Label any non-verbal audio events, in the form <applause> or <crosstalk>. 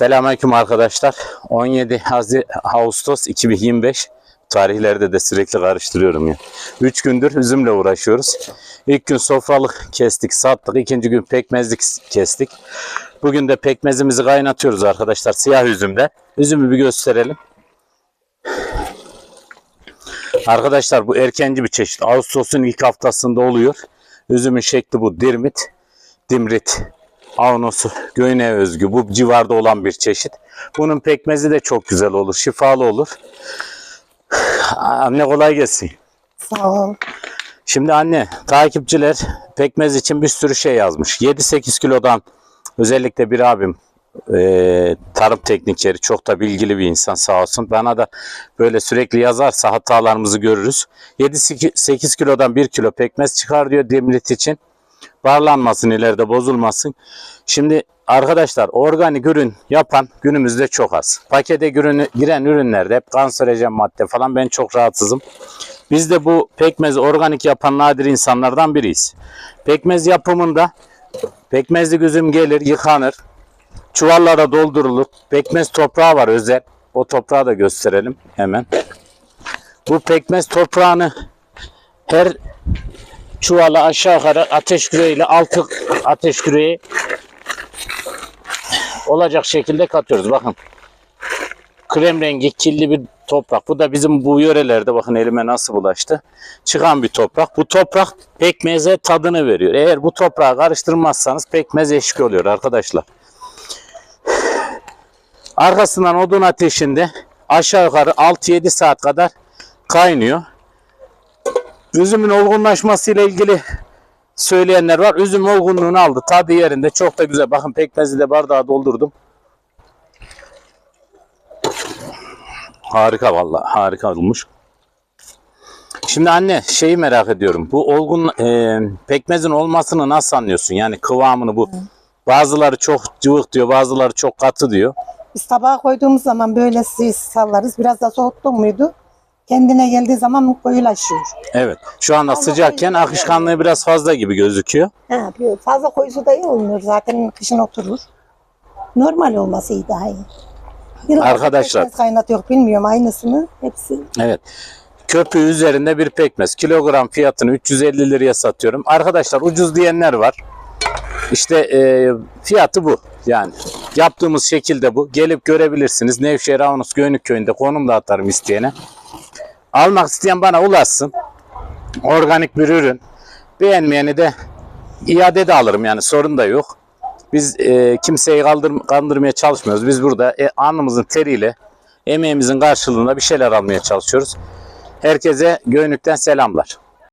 Selamünaleyküm arkadaşlar. 17 Hazi- Ağustos 2025 tarihlerde de sürekli karıştırıyorum ya. 3 gündür üzümle uğraşıyoruz. İlk gün sofralık kestik, sattık. İkinci gün pekmezlik kestik. Bugün de pekmezimizi kaynatıyoruz arkadaşlar siyah üzümde. Üzümü bir gösterelim. Arkadaşlar bu erkenci bir çeşit. Ağustos'un ilk haftasında oluyor. Üzümün şekli bu dirmit, dimrit, Avnosu göğüne özgü bu civarda olan bir çeşit. Bunun pekmezi de çok güzel olur, şifalı olur. <sighs> Anne kolay gelsin. Sağ ol. Şimdi anne takipçiler pekmez için bir sürü şey yazmış. 7-8 kilodan özellikle bir abim eee, tarım teknikeri çok da bilgili bir insan sağ olsun. Bana da böyle sürekli yazarsa hatalarımızı görürüz. 7-8 kilodan 1 kilo pekmez çıkar diyor demlit için. Barlanmasın ileride bozulmasın. Şimdi arkadaşlar organik ürün yapan günümüzde çok az. Pakete ürünü, giren ürünlerde hep kanserojen madde falan ben çok rahatsızım. Biz de bu pekmez organik yapan nadir insanlardan biriyiz. Pekmez yapımında pekmezli üzüm gelir, yıkanır, çuvallara doldurulur. Pekmez toprağı var özel. O toprağı da gösterelim hemen. Bu pekmez toprağını her çuvala aşağı yukarı ateş küreğiyle altı ateş küreği olacak şekilde katıyoruz. Bakın krem rengi kirli bir toprak. Bu da bizim bu yörelerde bakın elime nasıl bulaştı. Çıkan bir toprak. Bu toprak pekmeze tadını veriyor. Eğer bu toprağı karıştırmazsanız pekmez eşik oluyor arkadaşlar. Arkasından odun ateşinde aşağı yukarı 6-7 saat kadar kaynıyor. Üzümün olgunlaşmasıyla ilgili söyleyenler var. Üzüm olgunluğunu aldı. Tadı yerinde. Çok da güzel. Bakın pekmezi de bardağa doldurdum. Harika vallahi. Harika olmuş. Şimdi anne şeyi merak ediyorum. Bu olgun e, pekmezin olmasını nasıl anlıyorsun? Yani kıvamını bu. Bazıları çok cıvık diyor, bazıları çok katı diyor. Biz tabağa koyduğumuz zaman böyle siz sallarız. Biraz da soğuttun muydu? Kendine geldiği zaman koyulaşıyor. Evet. Şu anda sıcakken akışkanlığı biraz fazla gibi gözüküyor. Ha, böyle fazla koyusu da iyi olmuyor. Zaten kışın oturur. Normal olması iyi daha iyi. Yıllardır Arkadaşlar- pekmez kaynatıyor bilmiyorum aynısını. Hepsi Evet. Köpüğü üzerinde bir pekmez. Kilogram fiyatını 350 liraya satıyorum. Arkadaşlar ucuz diyenler var. İşte e, fiyatı bu. Yani yaptığımız şekilde bu. Gelip görebilirsiniz. Nevşehir Avnus Göynük Köyü'nde konum da atarım isteyene. Almak isteyen bana ulaşsın. Organik bir ürün. Beğenmeyeni de iade de alırım yani sorun da yok. Biz e, kimseyi kaldır, kandırmaya çalışmıyoruz. Biz burada e, alnımızın teriyle emeğimizin karşılığında bir şeyler almaya çalışıyoruz. Herkese Göynük'ten selamlar.